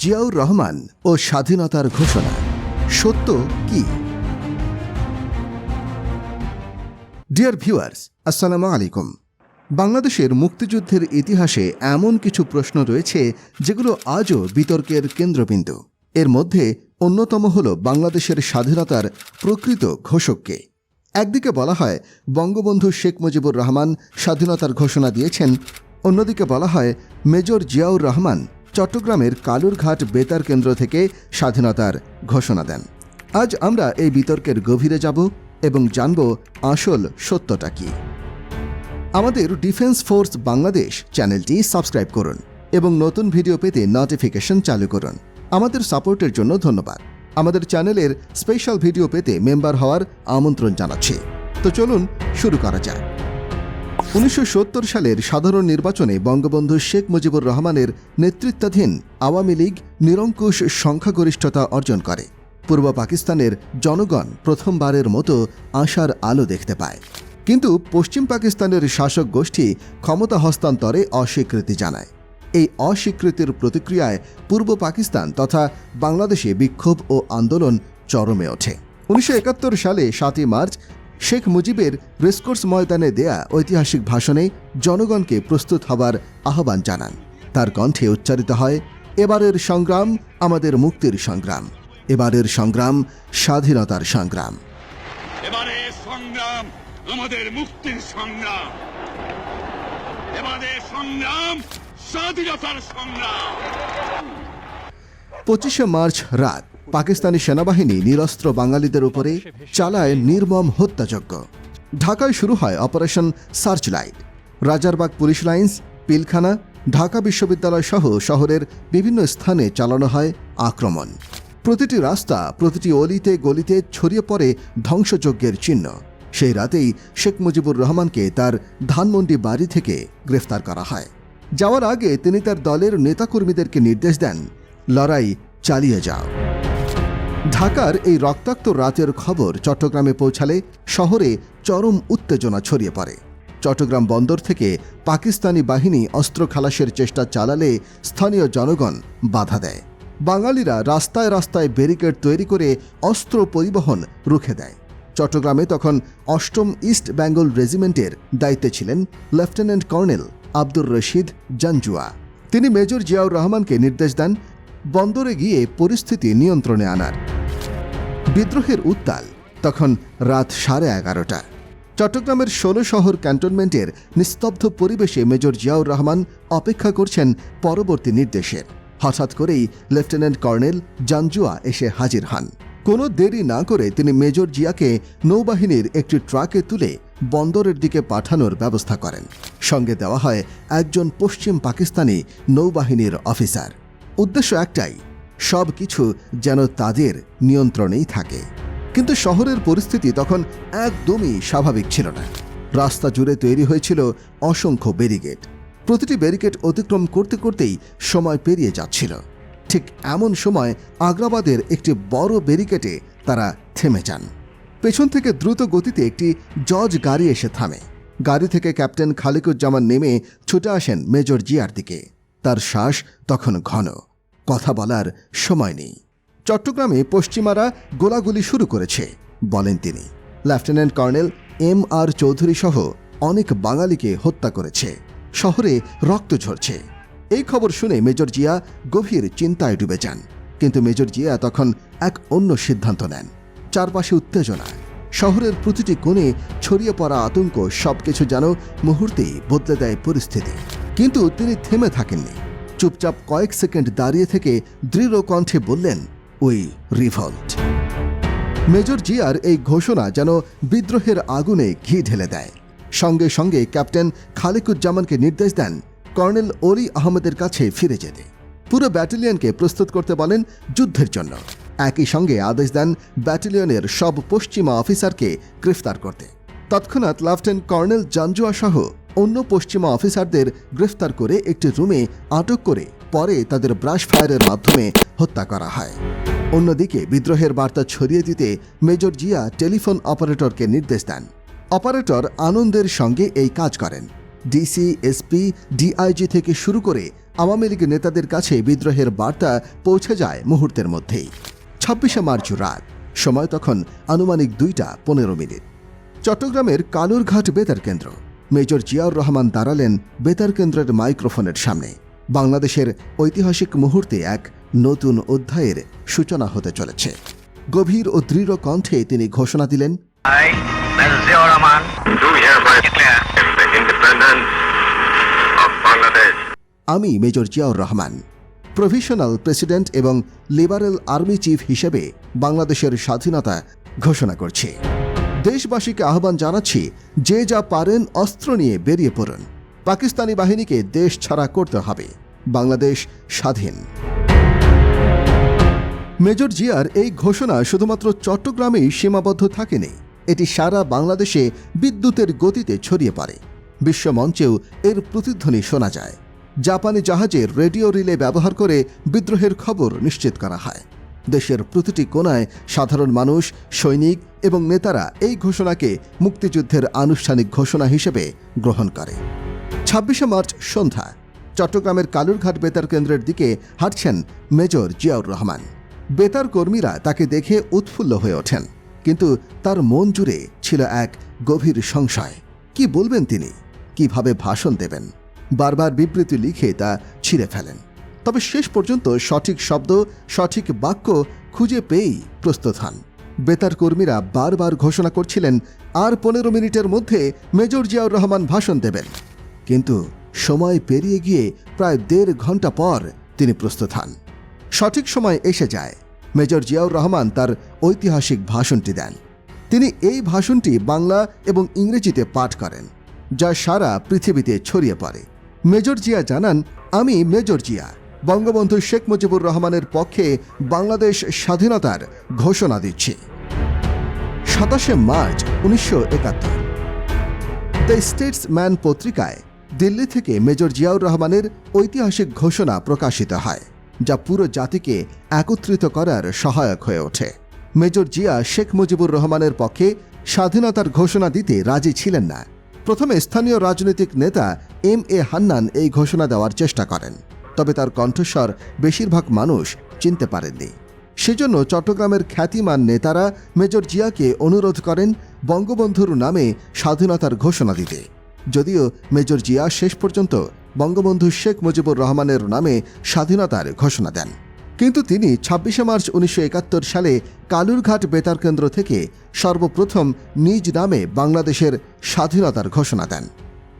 জিয়াউর রহমান ও স্বাধীনতার ঘোষণা। সত্য কি? ডিয়ার ভিউয়ার্স আসসালামু আলাইকুম। বাংলাদেশের মুক্তিযুদ্ধের ইতিহাসে এমন কিছু প্রশ্ন রয়েছে যেগুলো আজও বিতর্কের কেন্দ্রবিন্দু। এর মধ্যে অন্যতম হল বাংলাদেশের স্বাধীনতার প্রকৃত ঘোষককে। একদিকে বলা হয় বঙ্গবন্ধু শেখ মুজিবুর রহমান স্বাধীনতার ঘোষণা দিয়েছেন, অন্যদিকে বলা হয় মেজর জিয়াউর রহমান চট্টগ্রামের কালুরঘাট বেতার কেন্দ্র থেকে স্বাধীনতার ঘোষণা দেন। আজ আমরা এই বিতর্কের গভীরে যাব এবং জানব আসল সত্যটা কি। আমাদের ডিফেন্স ফোর্স বাংলাদেশ চ্যানেলটি সাবস্ক্রাইব করুন এবং নতুন ভিডিও পেতে নোটিফিকেশন চালু করুন। আমাদের সাপোর্টের জন্য ধন্যবাদ। আমাদের চ্যানেলের স্পেশাল ভিডিও পেতে মেম্বার হওয়ার আমন্ত্রণ জানাচ্ছি। তো চলুন শুরু করা যাক। উনিশশো সত্তর সালের সাধারণ নির্বাচনে বঙ্গবন্ধু শেখ মুজিবুর রহমানের নেতৃত্বাধীন আওয়ামী লীগ নিরঙ্কুশ সংখ্যাগরিষ্ঠতা অর্জন করে। পূর্ব পাকিস্তানের জনগণ প্রথমবারের মতো আশার আলো দেখতে পায়। কিন্তু পশ্চিম পাকিস্তানের শাসক গোষ্ঠী ক্ষমতা হস্তান্তরে অস্বীকৃতি জানায়। এই অস্বীকৃতির প্রতিক্রিয়ায় পূর্ব পাকিস্তান তথা বাংলাদেশে বিক্ষোভ ও আন্দোলন চরমে ওঠে। উনিশশো একাত্তর সালে সাতই মার্চ শেখ মুজিবের রেসকোর্স ময়দানে দেয়া ঐতিহাসিক ভাষণে জনগণকে প্রস্তুত হবার আহ্বান জানান। তার কণ্ঠে উচ্চারিত হয় এবারের সংগ্রাম আমাদের মুক্তির সংগ্রাম। এবারের সংগ্রাম স্বাধীনতার সংগ্রাম। এবারে সংগ্রাম আমাদের মুক্তির সংগ্রাম। এবারে সংগ্রাম স্বাধীনতার সংগ্রাম। পঁচিশে মার্চ রাত পাকিস্তানি সেনাবাহিনী নিরস্ত্র বাঙালিদের উপরে চালায় নির্মম হত্যাযজ্ঞ। ঢাকায় শুরু হয় operation searchlight Rajarbagh police lines, Pilkhana, Dhaka বিশ্ববিদ্যালয় সহ শহরের বিভিন্ন স্থানে চালানো হয় আক্রমণ। প্রতিটি রাস্তা, প্রতিটি অলিতে গলিতে ছড়িয়ে পড়ে ধ্বংসযজ্ঞের চিহ্ন। সেই রাতেই শেখ মুজিবুর রহমানকে তার ধানমন্ডি বাড়ি থেকে গ্রেফতার করা হয়। যাওয়ার আগে তিনি তার দলের নেতাকর্মীদেরকে নির্দেশ দেন, লড়াই চালিয়ে যাও। ঢাকার এই রক্তাক্ত রাতের খবর চট্টগ্রামে পৌঁছালে শহরে চরম উত্তেজনা ছড়িয়ে পড়ে। চট্টগ্রাম বন্দর থেকে পাকিস্তানি বাহিনী অস্ত্র খালাসের চেষ্টা চালালে স্থানীয় জনগণ বাধা দেয়। বাঙালিরা রাস্তায় রাস্তায় ব্যারিকেড তৈরি করে অস্ত্র পরিবহন রুখে দেয়। চট্টগ্রামে তখন অষ্টম ইস্ট বেঙ্গল রেজিমেন্টের দায়িত্বে ছিলেন লেফটেন্যান্ট কর্নেল আব্দুর রশিদ জাঞ্জুয়া। তিনি মেজর জিয়াউর রহমানকে নির্দেশ দেন বন্দরে গিয়ে পরিস্থিতি নিয়ন্ত্রণে আনার। বিদ্রোহের উত্তাল, তখন রাত সাড়ে এগারোটা। চট্টগ্রামের ষোলো শহর ক্যান্টনমেন্টের নিস্তব্ধ পরিবেশে মেজর জিয়াউর রহমান অপেক্ষা করছেন পরবর্তী নির্দেশের। হঠাৎ করেই লেফটেন্যান্ট কর্নেল জাঞ্জুয়া এসে হাজির হন। কোনো দেরি না করে তিনি মেজর জিয়াকে নৌবাহিনীর একটি ট্রাকে তুলে বন্দরের দিকে পাঠানোর ব্যবস্থা করেন। সঙ্গে দেওয়া হয় একজন পশ্চিম পাকিস্তানি নৌবাহিনীর অফিসার। উদ্দেশ্য একটাই সব কিছু যেন তাদের নিয়ন্ত্রণেই থাকে। কিন্তু শহরের পরিস্থিতি তখন একদমই স্বাভাবিক ছিল না। রাস্তা জুড়ে তৈরি হয়েছিল অসংখ্য ব্যারিকেড। প্রতিটি ব্যারিকেড অতিক্রম করতে করতেই সময় পেরিয়ে যাচ্ছিল। ঠিক এমন সময় আগ্রাবাদের একটি বড় ব্যারিকেডে তারা থেমে যান। পেছন থেকে দ্রুত গতিতে একটি জজ গাড়ি এসে থামে। গাড়ি থেকে ক্যাপ্টেন খালিকুজ্জামান নেমে ছুটে আসেন মেজর জিয়ার দিকে। তার শ্বাস তখন ঘন। কথা বলার সময় নেই। চট্টগ্রামে পশ্চিমারা গোলাগুলি শুরু করেছে, বলেন তিনি। Lieutenant colonel M R Chowdhury সহ অনেক বাঙালিকে হত্যা করেছে। শহরে রক্ত ঝরছে। এই খবর শুনে মেজর জিয়া গভীর চিন্তায় ডুবে যান। কিন্তু মেজর জিয়া তখন এক অন্য সিদ্ধান্ত নেন। চারপাশে উত্তেজনা। শহরের প্রতিটি কোণে ছড়িয়ে পড়া আতঙ্ক সবকিছু যেন মুহূর্তেই বদলে দেয় পরিস্থিতি। কিন্তু তিনি থেমে থাকেননি। চুপচাপ কয়েক সেকেন্ড দাঁড়িয়ে থেকে দৃঢ় কণ্ঠে বললেন উই রিভল্ট। মেজর জিয়ার এই ঘোষণা যেন বিদ্রোহের আগুনে ঘি ঢেলে দেয়। সঙ্গে সঙ্গে ক্যাপ্টেন খালিকুজ্জামানকে নির্দেশ দেন কর্নেল অলি আহমেদের কাছে ফিরে যেতে। পুরো ব্যাটালিয়নকে প্রস্তুত করতে বলেন যুদ্ধের জন্য। একই সঙ্গে আদেশ দেন ব্যাটালিয়নের সব পশ্চিমা অফিসারকে গ্রেফতার করতে। তৎক্ষণাৎ লেফটেন্যান্ট কর্নেল জাঞ্জুয়া সহ অন্য পশ্চিমা অফিসারদের গ্রেফতার করে একটি রুমে আটক করে পরে তাদের ব্রাশ ফায়ারের মাধ্যমে হত্যা করা হয়। অন্যদিকে বিদ্রোহের বার্তা ছড়িয়ে দিতে মেজর জিয়া টেলিফোন অপারেটরকে নির্দেশ দেন। অপারেটর আনন্দের সঙ্গে এই কাজ করেন। ডিসি, এসপি, ডিআইজি থেকে শুরু করে আওয়ামী লীগ নেতাদের কাছে বিদ্রোহের বার্তা পৌঁছে যায় মুহূর্তের মধ্যেই। ছাব্বিশে মার্চ রাত, সময় তখন আনুমানিক দুইটা পনেরো মিনিট। চট্টগ্রামের কালুরঘাট বেতার কেন্দ্র। মেজর জিয়াউর রহমান দাঁড়ালেন বেতার কেন্দ্রের মাইক্রোফোনের সামনে। বাংলাদেশের ঐতিহাসিক মুহূর্তে এক নতুন অধ্যায়ের সূচনা হতে চলেছে। গভীর ও দৃঢ় কণ্ঠে তিনি ঘোষণা দিলেন. আমি major Ziaur Rahman provisional president এবং লিবারেল আর্মি চিফ হিসেবে বাংলাদেশের স্বাধীনতা ঘোষণা করছি। দেশবাসীকে আহ্বান জানাচ্ছি যে যা পারেন অস্ত্র নিয়ে বেরিয়ে পড়ুন। পাকিস্তানি বাহিনীকে দেশ ছাড়া করতে হবে। বাংলাদেশ স্বাধীন। মেজর জিয়ার এই ঘোষণা শুধুমাত্র চট্টগ্রামেই সীমাবদ্ধ থাকেনি। এটি সারা বাংলাদেশে বিদ্যুতের গতিতে ছড়িয়ে পড়ে। বিশ্বমঞ্চেও এর প্রতিধ্বনি শোনা যায়। জাপানি জাহাজের রেডিও রিলে ব্যবহার করে বিদ্রোহের খবর নিশ্চিত করা হয়। দেশের প্রতিটি কোনায় সাধারণ মানুষ, সৈনিক এবং নেতারা এই ঘোষণাকে মুক্তিযুদ্ধের আনুষ্ঠানিক ঘোষণা হিসেবে গ্রহণ করে। ছাব্বিশে মার্চ সন্ধ্যা, চট্টগ্রামের কালুরঘাট বেতার কেন্দ্রের দিকে হাঁটছেন মেজর জিয়াউর রহমান। বেতার কর্মীরা তাকে দেখে উৎফুল্ল হয়ে ওঠেন, কিন্তু তার মন জুড়ে ছিল এক গভীর সংশয়। কি বলবেন তিনি? কীভাবে ভাষণ দেবেন? বারবার বিবৃতি লিখে তা ছিঁড়ে ফেলেন। তবে শেষ পর্যন্ত সঠিক শব্দ, সঠিক বাক্য খুঁজে পেয়েই প্রস্তুত হন। বেতার কর্মীরা বারবার ঘোষণা করছিলেন, আর পনেরো মিনিটের মধ্যে মেজর জিয়াউর রহমান ভাষণ দেবেন। কিন্তু সময় পেরিয়ে গিয়ে প্রায় দেড় ঘণ্টা পর তিনি প্রস্তুত হন। সঠিক সময় এসে যায়। মেজর জিয়াউর রহমান তার ঐতিহাসিক ভাষণটি দেন। তিনি এই ভাষণটি বাংলা এবং ইংরেজিতে পাঠ করেন, যা সারা পৃথিবীতে ছড়িয়ে পড়ে। মেজর জিয়া জানান, আমি মেজর জিয়া। বঙ্গবন্ধু শেখ মুজিবুর রহমানের পক্ষে বাংলাদেশ স্বাধীনতার ঘোষণা দিচ্ছি। সাতাশে মার্চ উনিশশো একাত্তর। দ্য স্টেটসম্যান পত্রিকায় দিল্লি থেকে মেজর জিয়াউর রহমানের ঐতিহাসিক ঘোষণা প্রকাশিত হয়, যা পুরো জাতিকে একত্রিত করার সহায়ক হয়ে ওঠে। মেজর জিয়া শেখ মুজিবুর রহমানের পক্ষে স্বাধীনতার ঘোষণা দিতে রাজি ছিলেন না। প্রথমে স্থানীয় রাজনৈতিক নেতা এম এ হান্নান এই ঘোষণা দেওয়ার চেষ্টা করেন। তবে তার কণ্ঠস্বর বেশিরভাগ মানুষ চিনতে পারেননি। সেজন্য চট্টগ্রামের খ্যাতিমান নেতারা মেজর জিয়াকে অনুরোধ করেন বঙ্গবন্ধুর নামে স্বাধীনতার ঘোষণা দিতে। যদিও মেজর জিয়া শেষ পর্যন্ত বঙ্গবন্ধু শেখ মুজিবুর রহমানের নামে স্বাধীনতার ঘোষণা দেন। কিন্তু তিনি ছাব্বিশে মার্চ উনিশশো একাত্তর সালে কালুরঘাট বেতার কেন্দ্র থেকে সর্বপ্রথম নিজ নামে বাংলাদেশের স্বাধীনতার ঘোষণা দেন।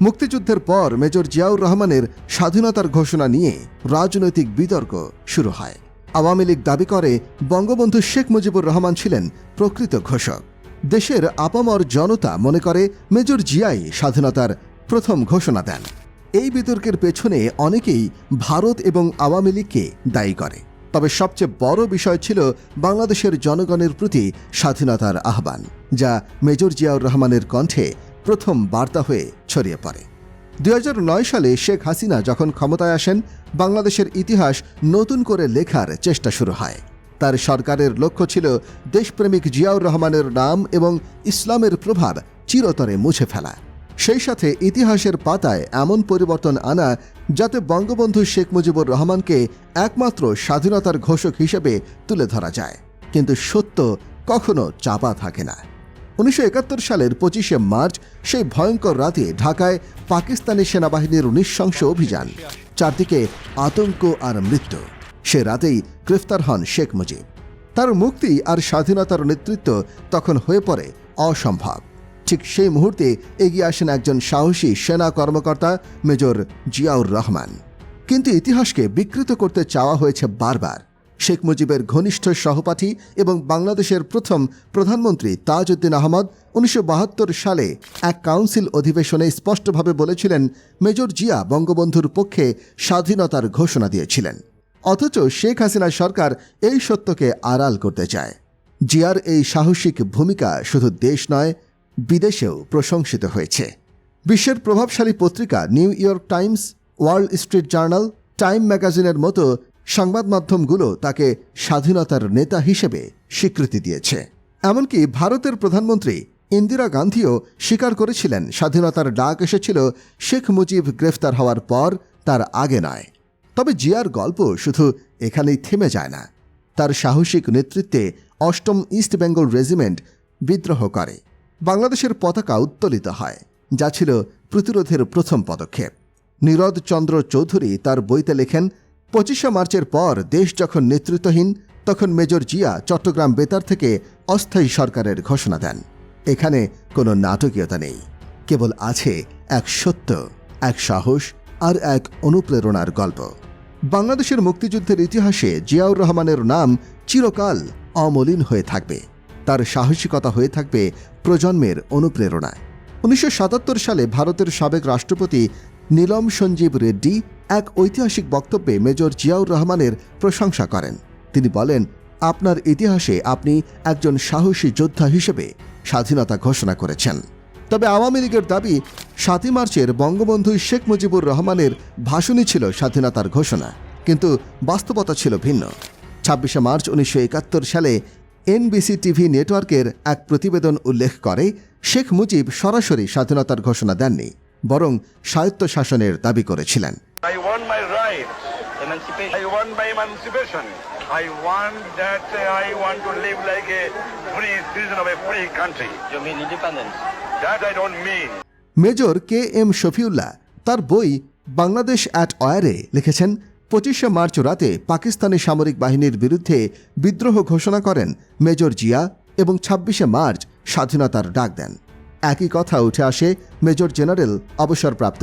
মুক্তিযুদ্ধের পর মেজর জিয়াউর রহমানের স্বাধীনতার ঘোষণা নিয়ে রাজনৈতিক বিতর্ক শুরু হয়। আওয়ামী লীগ দাবি করে, বঙ্গবন্ধু শেখ মুজিবুর রহমান ছিলেন প্রকৃত ঘোষক। দেশের আপামর জনতা মনে করে মেজর জিয়াই স্বাধীনতার প্রথম ঘোষণা দেন। এই বিতর্কের পেছনে অনেকেই ভারত এবং আওয়ামী লীগকে দায়ী করে। তবে সবচেয়ে বড় বিষয় ছিল বাংলাদেশের জনগণের প্রতি স্বাধীনতার আহ্বান, যা মেজর জিয়াউর রহমানের কণ্ঠে প্রথম বার্তা হয়ে ছড়িয়ে পড়ে। দু হাজার নয় সালে শেখ হাসিনা যখন ক্ষমতায় আসেন, বাংলাদেশের ইতিহাস নতুন করে লেখার চেষ্টা শুরু হয়। তার সরকারের লক্ষ্য ছিল দেশপ্রেমিক জিয়াউর রহমানের নাম এবং ইসলামের প্রভাব চিরতরে মুছে ফেলা। সেই সাথে ইতিহাসের পাতায় এমন পরিবর্তন আনা, যাতে বঙ্গবন্ধু শেখ মুজিবুর রহমানকে একমাত্র স্বাধীনতার ঘোষক হিসেবে তুলে ধরা যায়। কিন্তু সত্য কখনো চাপা থাকে না। উনিশশো একাত্তর সালের পঁচিশে মার্চ সেই ভয়ঙ্কর রাতে ঢাকায় পাকিস্তানি সেনাবাহিনীর নৃশংস অভিযান, চারদিকে আতঙ্ক আর মৃত্যু। সে রাতেই গ্রেফতার হন শেখ মুজিব। তার মুক্তি আর স্বাধীনতার নেতৃত্ব তখন হয়ে পড়ে অসম্ভব। ঠিক সেই মুহূর্তে এগিয়ে আসেন একজন সাহসী সেনা কর্মকর্তা মেজর জিয়াউর রহমান। কিন্তু ইতিহাসকে বিকৃত করতে চাওয়া হয়েছে বারবার। শেখ মুজিবের ঘনিষ্ঠ সহপাঠী এবং বাংলাদেশের প্রথম প্রধানমন্ত্রী তাজউদ্দিন আহমদ উনিশশো বাহাত্তর সালে এক কাউন্সিল অধিবেশনে স্পষ্টভাবে বলেছিলেন, মেজর জিয়া বঙ্গবন্ধুর পক্ষে স্বাধীনতার ঘোষণা দিয়েছিলেন। অথচ শেখ হাসিনা সরকার এই সত্যকে আড়াল করতে চায়। জিয়ার এই সাহসিক ভূমিকা শুধু দেশ নয়, বিদেশেও প্রশংসিত হয়েছে। বিশ্বের প্রভাবশালী পত্রিকা New York Times, World Street Journal, time ম্যাগাজিনের মতো সংবাদ মাধ্যমগুলো তাকে স্বাধীনতার নেতা হিসেবে স্বীকৃতি দিয়েছে। এমনকি ভারতের প্রধানমন্ত্রী ইন্দিরা গান্ধীও স্বীকার করেছিলেন, স্বাধীনতার ডাক এসেছিল, শেখ মুজিব গ্রেফতার হওয়ার পর তার আগে নয়। তবে জিয়ার গল্প শুধু এখানেই থেমে যায় না। তার সাহসিক নেতৃত্বে অষ্টম ইস্ট বেঙ্গল রেজিমেন্ট বিদ্রোহ করে। বাংলাদেশের পতাকা উত্তোলিত হয়, যা ছিল প্রতিরোধের প্রথম পদক্ষেপ। নীরদ চন্দ্র চৌধুরী তার বইতে লেখেন পঁচিশে মার্চের পর দেশ যখন নেতৃত্বহীন, তখন মেজর জিয়া চট্টগ্রাম বেতার থেকে অস্থায়ী সরকারের ঘোষণা দেন। এখানে কোনো নাটকীয়তা নেই। কেবল আছে এক সত্য, এক সাহস আর এক অনুপ্রেরণার গল্প। বাংলাদেশের মুক্তিযুদ্ধের ইতিহাসে জিয়াউর রহমানের নাম চিরকাল অমলিন হয়ে থাকবে। তার সাহসিকতা হয়ে থাকবে প্রজন্মের অনুপ্রেরণা উনিশশো সাতাত্তর সালে ভারতের সাবেক রাষ্ট্রপতি নীলম সঞ্জীব রেড্ডি এক ঐতিহাসিক বক্তব্যে মেজর জিয়াউর রহমানের প্রশংসা করেন। তিনি বলেন, আপনার ইতিহাসে আপনি একজন সাহসী যোদ্ধা হিসেবে স্বাধীনতা ঘোষণা করেছেন। তবে আওয়ামী লীগের দাবি, সাতই মার্চের বঙ্গবন্ধু শেখ মুজিবুর রহমানের ভাষণই ছিল স্বাধীনতার ঘোষণা, কিন্তু বাস্তবতা ছিল ভিন্ন। ছাব্বিশে মার্চ উনিশশো একাত্তর সালে এনবিসি টিভি নেটওয়ার্কের এক প্রতিবেদন উল্লেখ করে, শেখ মুজিব সরাসরি স্বাধীনতার ঘোষণা দেননি। বরং স্বায়ত্তশাসনের দাবি করেছিলেন। মেজর কে এম শফিউল্লাহ তার বই বাংলাদেশ অ্যাট অয়ারে লিখেছেন পঁচিশে মার্চ রাতে পাকিস্তানি সামরিক বাহিনীর বিরুদ্ধে বিদ্রোহ ঘোষণা করেন মেজর জিয়া এবং ছাব্বিশে মার্চ স্বাধীনতার ডাক দেন। একই কথা উঠে আসে মেজর জেনারেল অবসরপ্রাপ্ত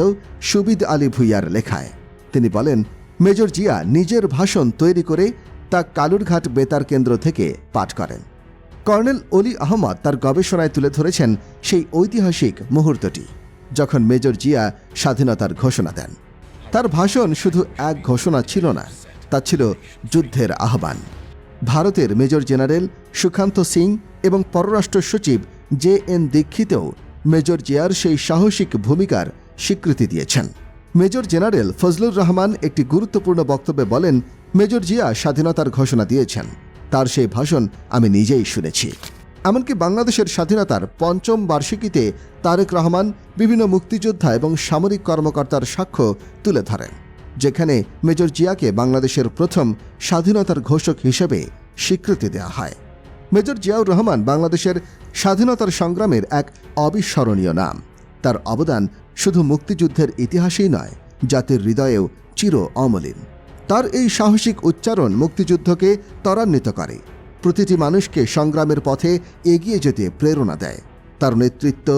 সুবিদ আলী ভুইয়ার লেখায়। তিনি বলেন, মেজর জিয়া নিজের ভাষণ তৈরি করে তা কালুরঘাট বেতার কেন্দ্র থেকে পাঠ করেন। কর্নেল অলি আহমদ তার গবেষণায় তুলে ধরেছেন সেই ঐতিহাসিক মুহূর্তটি, যখন মেজর জিয়া স্বাধীনতার ঘোষণা দেন। তার ভাষণ শুধু এক ঘোষণা ছিল না, তা ছিল যুদ্ধের আহ্বান। ভারতের মেজর জেনারেল সুকান্ত সিং এবং পররাষ্ট্র সচিব জে এন দীক্ষিতেও মেজর জিয়ার সেই সাহসিক ভূমিকার স্বীকৃতি দিয়েছেন। মেজর জেনারেল ফজলুর রহমান একটি গুরুত্বপূর্ণ বক্তব্যে বলেন, মেজর জিয়া স্বাধীনতার ঘোষণা দিয়েছেন। তার সেই ভাষণ আমি নিজেই শুনেছি। এমনকি বাংলাদেশের স্বাধীনতার পঞ্চম বার্ষিকীতে তারেক রহমান বিভিন্ন মুক্তিযোদ্ধা এবং সামরিক কর্মকর্তার সাক্ষ্য তুলে ধরেন, যেখানে মেজর জিয়াকে বাংলাদেশের প্রথম স্বাধীনতার ঘোষক হিসেবে স্বীকৃতি দেওয়া হয়। মেজর জিয়াউর রহমান বাংলাদেশের স্বাধীনতার সংগ্রামের এক অবিস্মরণীয় নাম। তার অবদান শুধু মুক্তিযুদ্ধের ইতিহাসেই নয়, জাতির হৃদয়েও চির অমলিন। তার এই সাহসিক উচ্চারণ মুক্তিযুদ্ধকে ত্বরান্বিত করে। প্রতিটি মানুষকে সংগ্রামের পথে এগিয়ে যেতে প্রেরণা দেয়। তার নেতৃত্ব,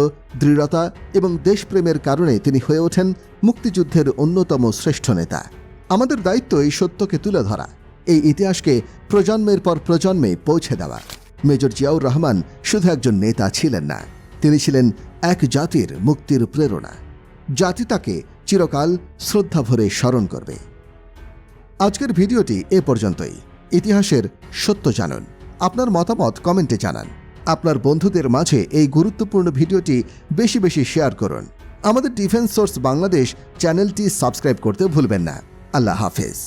দৃঢ়তা এবং দেশপ্রেমের কারণে তিনি হয়ে ওঠেন মুক্তিযুদ্ধের অন্যতম শ্রেষ্ঠ নেতা। আমাদের দায়িত্ব এই সত্যকে তুলে ধরা, এই ইতিহাসকে প্রজন্মের পর প্রজন্মে পৌঁছে দেওয়া। মেজর জিয়াউর রহমান শুধু একজন নেতা ছিলেন না, তিনি ছিলেন এক জাতির মুক্তির প্রেরণা। জাতি তাকে চিরকাল শ্রদ্ধা ভরে স্মরণ করবে। আজকের ভিডিওটি এ পর্যন্তই। ইতিহাসের সত্য জানুন। আপনার মতামত কমেন্টে জানান। আপনার বন্ধুদের মাঝে এই গুরুত্বপূর্ণ ভিডিওটি বেশি বেশি শেয়ার করুন। আমাদের ডিফেন্স সোর্স বাংলাদেশ চ্যানেলটি সাবস্ক্রাইব করতে ভুলবেন না। আল্লাহ হাফেজ।